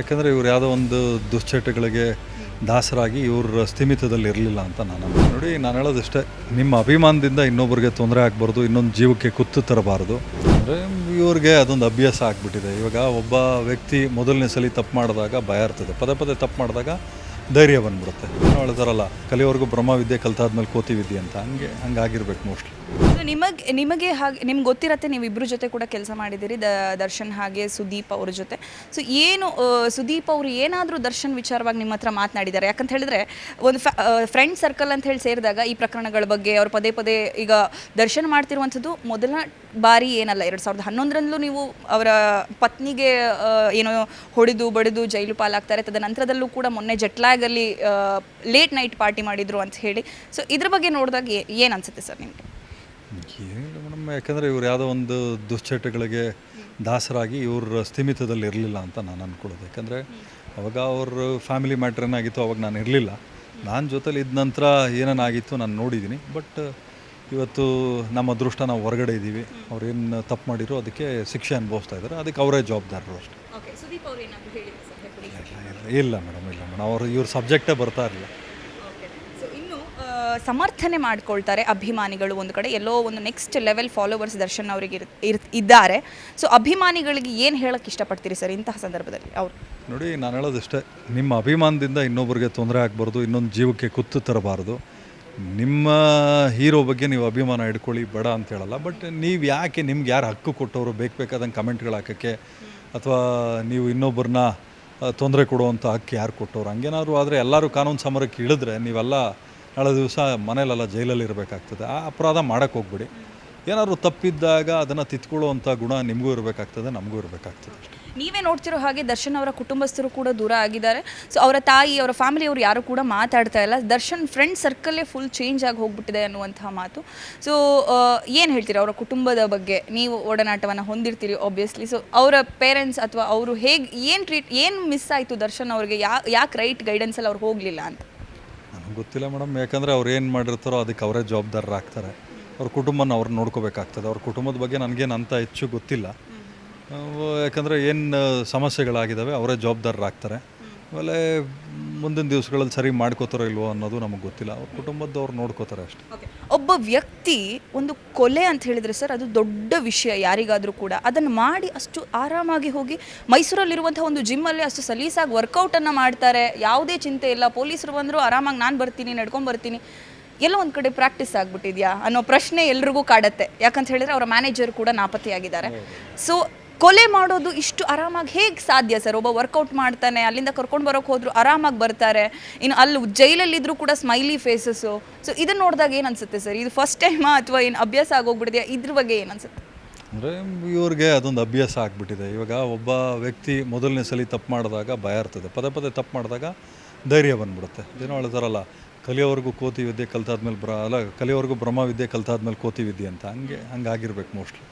ಯಾಕಂದರೆ ಇವ್ರು ಯಾವುದೋ ಒಂದು ದುಶ್ಚಟಗಳಿಗೆ ದಾಸರಾಗಿ ಇವ್ರ ಸ್ಥಿಮಿತದಲ್ಲಿ ಇರಲಿಲ್ಲ ಅಂತ ನಾನು ನೋಡಿ, ನಾನು ಹೇಳೋದಿಷ್ಟೇ, ನಿಮ್ಮ ಅಭಿಮಾನದಿಂದ ಇನ್ನೊಬ್ಬರಿಗೆ ತೊಂದರೆ ಆಗಬಾರ್ದು, ಇನ್ನೊಂದು ಜೀವಕ್ಕೆ ಕುತ್ತು ತರಬಾರ್ದು. ಅಂದರೆ ಇವ್ರಿಗೆ ಅದೊಂದು ಅಭ್ಯಾಸ ಆಗಿಬಿಟ್ಟಿದೆ. ಇವಾಗ ಒಬ್ಬ ವ್ಯಕ್ತಿ ಮೊದಲನೇ ಸಲ ತಪ್ಪು ಮಾಡಿದಾಗ ಭಯ ಇರ್ತದೆ. ಪದೇ ಪದೇ ತಪ್ಪು ಮಾಡಿದಾಗ ಧೈರ್ಯ ಬಂದ್ಬಿಡುತ್ತೆ. ಹೇಳ್ತಾರಲ್ಲ ಹೇಳ್ತಾರಲ್ಲ ಬ್ರಹ್ಮ ಬ್ರಹ್ಮವಿದ್ಯೆ ಕಲ್ತಾದ್ಮೇಲೆ ಕೋತಿ ವಿದ್ಯೆ ಅಂತ. ಹಂಗೆ, ಹಂಗಾಗಿರ್ಬೇಕು ಮೋಸ್ಟ್ಲಿ ನಿಮಗೆ ನಿಮಗೆ ಹಾಗೆ, ನಿಮ್ಗೆ ಗೊತ್ತಿರತ್ತೆ ನೀವು ಇಬ್ಬರ ಜೊತೆ ಕೂಡ ಕೆಲಸ ಮಾಡಿದ್ದೀರಿ ದ, ದರ್ಶನ್ ಹಾಗೆ ಸುದೀಪ್ ಅವ್ರ ಜೊತೆ. ಸೊ ಏನು ಸುದೀಪ್ ಅವರು ಏನಾದರೂ ದರ್ಶನ್ ವಿಚಾರವಾಗಿ ನಿಮ್ಮ ಹತ್ರ ಮಾತನಾಡಿದ್ದಾರೆ ಯಾಕಂತ ಹೇಳಿದ್ರೆ, ಒಂದು ಫ್ರೆಂಡ್ ಸರ್ಕಲ್ ಅಂತ ಹೇಳಿ ಸೇರಿದಾಗ ಈ ಪ್ರಕರಣಗಳ ಬಗ್ಗೆ ಅವ್ರು ಪದೇ ಪದೇ ಈಗ ದರ್ಶನ್ ಮಾಡ್ತಿರುವಂಥದ್ದು ಮೊದಲ ಬಾರಿ ಏನಲ್ಲ, ಎರಡು ಸಾವಿರದ ಹನ್ನೊಂದರಲ್ಲೂ ನೀವು ಅವರ ಪತ್ನಿಗೆ ಏನೋ ಹೊಡೆದು, ಬಡಿದು ಜೈಲು ಪಾಲಾಗ್ತಾರೆ, ತದನಂತರದಲ್ಲೂ ಕೂಡ ಮೊನ್ನೆ ಜಟ್ಲಾಗಲ್ಲಿ ಲೇಟ್ ನೈಟ್ ಪಾರ್ಟಿ ಮಾಡಿದ್ರು ಅಂತ ಹೇಳಿ. ಸೊ ಇದ್ರ ಬಗ್ಗೆ ನೋಡಿದಾಗ ಏನು ಅನ್ಸುತ್ತೆ ಸರ್ ನಿಮಗೆ? ಏನಿಲ್ಲ ಮೇಡಮ್ ಯಾಕಂದರೆ ಇವ್ರು ಯಾವುದೋ ಒಂದು ದುಶ್ಚಟಗಳಿಗೆ ದಾಸರಾಗಿ ಇವ್ರ ಸ್ಥಿಮಿತದಲ್ಲಿ ಇರಲಿಲ್ಲ ಅಂತ ನಾನು ಅಂದ್ಕೊಳ್ಳೋದು ಯಾಕಂದರೆ ಅವಾಗ ಅವ್ರ ಫ್ಯಾಮಿಲಿ ಮ್ಯಾಟ್ರ್ ಏನಾಗಿತ್ತು ಅವಾಗ ನಾನು ಇರಲಿಲ್ಲ. ನಾನು ಜೊತೇಲಿ ಇದ್ದ ನಂತರ ಏನೇನಾಗಿತ್ತು ನಾನು ನೋಡಿದ್ದೀನಿ ಬಟ್ ಇವತ್ತು ನಮ್ಮ ಅದೃಷ್ಟ ನಾವು ಹೊರಗಡೆ ಇದ್ದೀವಿ. ಅವ್ರೇನು ತಪ್ಪು ಮಾಡಿರೋ ಅದಕ್ಕೆ ಶಿಕ್ಷೆ ಅನುಭವಿಸ್ತಾ ಇದ್ದಾರೆ ಅದಕ್ಕೆ ಅವರೇ ಜವಾಬ್ದಾರರು ಅಷ್ಟೇ. ಇಲ್ಲ ಮೇಡಮ್ ಇಲ್ಲ ಮೇಡಮ್. ಅವರು ಇವ್ರ ಸಬ್ಜೆಕ್ಟೇ ಬರ್ತಾ ಇರಲಿಲ್ಲ. ಸೊ ಇನ್ನು ಆ, ಸಮರ್ಥನೆ ಮಾಡ್ಕೊಳ್ತಾರೆ ಅಭಿಮಾನಿಗಳು ಒಂದು ಕಡೆ. ಎಲ್ಲೋ ಒಂದು ನೆಕ್ಸ್ಟ್ ಲೆವೆಲ್ ಫಾಲೋವರ್ಸ್ ದರ್ಶನ್ ಅವರಿಗೆ ಇರ್- ಇರ್- ಇದ್ದಾರೆ. ಸೊ ಅಭಿಮಾನಿಗಳಿಗೆ ಏನು ಹೇಳಕ್ಕೆ ಇಷ್ಟಪಡ್ತೀರಿ ಸರ್ ಇಂತಹ ಸಂದರ್ಭದಲ್ಲಿ? ಅವರು. ನೋಡಿ ನಾನು ಹೇಳೋದಿಷ್ಟೇ ನಿಮ್ಮ ಅಭಿಮಾನದಿಂದ ಇನ್ನೊಬ್ಬರಿಗೆ ತೊಂದರೆ ಆಗಬಾರ್ದು ಇನ್ನೊಂದು ಜೀವಕ್ಕೆ ಕುತ್ತು ತರಬಾರ್ದು. ನಿಮ್ಮ ಹೀರೋ ಬಗ್ಗೆ ನೀವು ಅಭಿಮಾನ ಇಟ್ಕೊಳ್ಳಿ ಬೇಡ ಅಂತ ಹೇಳಲ್ಲ. ಬಟ್ ನೀವು ಯಾಕೆ ನಿಮ್ಗೆ ಯಾರು ಹಕ್ಕು ಕೊಟ್ಟವರು ಬೇಕು ಬೇಕಾದಂಗೆ ಕಮೆಂಟ್ಗಳು ಹಾಕೋಕ್ಕೆ? ಅಥವಾ ನೀವು ಇನ್ನೊಬ್ಬರನ್ನ ತೊಂದರೆ ಕೊಡುವಂಥ ಹಕ್ಕು ಯಾರು ಕೊಟ್ಟವ್ರು? ಹಂಗೇನಾದ್ರು ಆದರೆ ಎಲ್ಲರೂ ಕಾನೂನು ಸಮರಕ್ಕೆ ಇಳಿದ್ರೆ ನೀವೆಲ್ಲ ನಾಳೆ ದಿವಸ ಮನೇಲೆಲ್ಲ ಜೈಲಲ್ಲಿ ಇರಬೇಕಾಗ್ತದೆ. ಆ ಅಪರಾಧ ಮಾಡೋಕ್ಕೆ ಹೋಗ್ಬಿಡಿ. ಏನಾದರೂ ತಪ್ಪಿದ್ದಾಗ ಅದನ್ನು ತಿತ್ಕೊಳ್ಳುವಂಥ ಗುಣ ನಿಮಗೂ ಇರಬೇಕಾಗ್ತದೆ, ನಮಗೂ ಇರಬೇಕಾಗ್ತದೆ ಅಷ್ಟೇ. ನೀವೇ ನೋಡ್ತಿರೋ ಹಾಗೆ ದರ್ಶನ್ ಅವರ ಕುಟುಂಬಸ್ಥರು ಕೂಡ ದೂರ ಆಗಿದ್ದಾರೆ. ಸೊ ಅವರ ತಾಯಿ, ಅವರ ಫ್ಯಾಮಿಲಿಯವರು ಯಾರು ಕೂಡ ಮಾತಾಡ್ತಾ ಇಲ್ಲ. ದರ್ಶನ್ ಫ್ರೆಂಡ್ ಸರ್ಕಲ್ಲೇ ಫುಲ್ ಚೇಂಜ್ ಆಗಿ ಹೋಗ್ಬಿಟ್ಟಿದೆ ಅನ್ನುವಂತಹ ಮಾತು. ಸೊ ಏನು ಹೇಳ್ತೀರಿ ಅವರ ಕುಟುಂಬದ ಬಗ್ಗೆ? ನೀವು ಒಡನಾಟವನ್ನು ಹೊಂದಿರ್ತೀರಿ ಆಬ್ವಿಯಸ್ಲಿ ಸೊ ಅವರ ಪೇರೆಂಟ್ಸ್ ಅಥವಾ ಅವರು ಹೇಗೆ, ಏನು ಟ್ರೀಟ್ ಏನು ಮಿಸ್ ಆಯಿತು ದರ್ಶನ್ ಅವರಿಗೆ? ಯಾ, ಯಾಕೆ ರೈಟ್ ಗೈಡೆನ್ಸಲ್ಲಿ ಅವ್ರು ಹೋಗಲಿಲ್ಲ ಅಂತ? ಗೊತ್ತಿಲ್ಲ ಮೇಡಮ್. ಯಾಕಂದರೆ ಅವ್ರು ಏನು ಮಾಡಿರ್ತಾರೋ ಅದಕ್ಕೆ ಅವರೇ ಜವಾಬ್ದಾರರಾಗ್ತಾರೆ. ಅವ್ರ ಕುಟುಂಬನ ಅವ್ರು ನೋಡ್ಕೋಬೇಕಾಗ್ತದೆ. ಅವ್ರ ಕುಟುಂಬದ ಬಗ್ಗೆ ನನಗೇನು ಅಂತ ಹೆಚ್ಚು ಗೊತ್ತಿಲ್ಲ. ಯಾಕಂದರೆ ಏನು ಸಮಸ್ಯೆಗಳಾಗಿದ್ದಾವೆ ಅವರೇ ಜವಾಬ್ದಾರರಾಗ್ತಾರೆ. ಆಮೇಲೆ ಮುಂದಿನ ದಿವಸಗಳಲ್ಲಿ ಸರಿ ಮಾಡ್ಕೋತಾರೋ ಇಲ್ವೋ ಅನ್ನೋದು ನಮಗೆ ಗೊತ್ತಿಲ್ಲ. ಅವ್ರ ಕುಟುಂಬದವ್ರು ನೋಡ್ಕೋತಾರೆ ಅಷ್ಟೇ. ಒಬ್ಬ ವ್ಯಕ್ತಿ ಒಂದು ಕೊಲೆ ಅಂತ ಹೇಳಿದರೆ ಸರ್ ಅದು ದೊಡ್ಡ ವಿಷಯ ಯಾರಿಗಾದರೂ ಕೂಡ. ಅದನ್ನು ಮಾಡಿ ಅಷ್ಟು ಆರಾಮಾಗಿ ಹೋಗಿ ಮೈಸೂರಲ್ಲಿರುವಂಥ ಒಂದು ಜಿಮ್ಮಲ್ಲಿ ಅಷ್ಟು ಸಲೀಸಾಗಿ ವರ್ಕೌಟನ್ನು ಮಾಡ್ತಾರೆ. ಯಾವುದೇ ಚಿಂತೆ ಇಲ್ಲ. ಪೊಲೀಸರು ಬಂದರೂ ಆರಾಮಾಗಿ ನಾನು ಬರ್ತೀನಿ ನಡ್ಕೊಂಡು ಬರ್ತೀನಿ. ಎಲ್ಲ ಒಂದು ಕಡೆ ಪ್ರಾಕ್ಟೀಸ್ ಆಗಿಬಿಟ್ಟಿದ್ಯಾ ಅನ್ನೋ ಪ್ರಶ್ನೆ ಎಲ್ರಿಗೂ ಕಾಡತ್ತೆ. ಯಾಕಂತ ಹೇಳಿದ್ರೆ ಅವರ ಮ್ಯಾನೇಜರ್ ಕೂಡ ನಾಪತ್ತೆಯಾಗಿದ್ದಾರೆ. ಸೊ ಕೊಲೆ ಮಾಡೋದು ಇಷ್ಟು ಆರಾಮಾಗಿ ಹೇಗೆ ಸಾಧ್ಯ ಸರ್? ಒಬ್ಬ ವರ್ಕೌಟ್ ಮಾಡ್ತಾನೆ, ಅಲ್ಲಿಂದ ಕರ್ಕೊಂಡು ಬರೋಕೆ ಹೋದ್ರು ಆರಾಮಾಗಿ ಬರ್ತಾರೆ. ಇನ್ನು ಅಲ್ಲಿ ಜೈಲಲ್ಲಿದ್ದರೂ ಕೂಡ ಸ್ಮೈಲಿ ಫೇಸಸ್ಸು ಸೊ ಇದನ್ನು ನೋಡಿದಾಗ ಏನು ಅನಿಸುತ್ತೆ ಸರ್? ಇದು ಫಸ್ಟ್ ಟೈಮಾ ಅಥವಾ ಏನು ಅಭ್ಯಾಸ ಆಗೋಗ್ಬಿಟ್ಟಿದೆಯಾ? ಇದ್ರ ಬಗ್ಗೆ ಏನು ಅನ್ಸುತ್ತೆ? ಅಂದರೆ ಇವ್ರಿಗೆ ಅದೊಂದು ಅಭ್ಯಾಸ ಆಗಿಬಿಟ್ಟಿದೆ. ಇವಾಗ ಒಬ್ಬ ವ್ಯಕ್ತಿ ಮೊದಲನೇ ಸಲ ತಪ್ಪು ಮಾಡಿದಾಗ ಭಯ ಇರ್ತದೆ. ಪದೇ ಪದೇ ತಪ್ಪು ಮಾಡಿದಾಗ ಧೈರ್ಯ ಬಂದ್ಬಿಡುತ್ತೆ. ಏನೋ ಹೇಳ್ತಾರಲ್ಲ ಕಲಿಯೋವರೆಗೂ ಕೋತಿ ವಿದ್ಯೆ ಕಲ್ತಾದ್ಮೇಲೆ ಬ್ರ ಅಲ್ಲ, ಕಲಿಯೋವರೆಗೂ ಬ್ರಹ್ಮ ವಿದ್ಯೆ ಕಲ್ತಾದ್ಮೇಲೆ ಕೋತಿ ವಿದ್ಯೆ ಅಂತ. ಹಂಗೆ, ಹಂಗಾಗಿರ್ಬೇಕು ಮೋಸ್ಟ್ಲಿ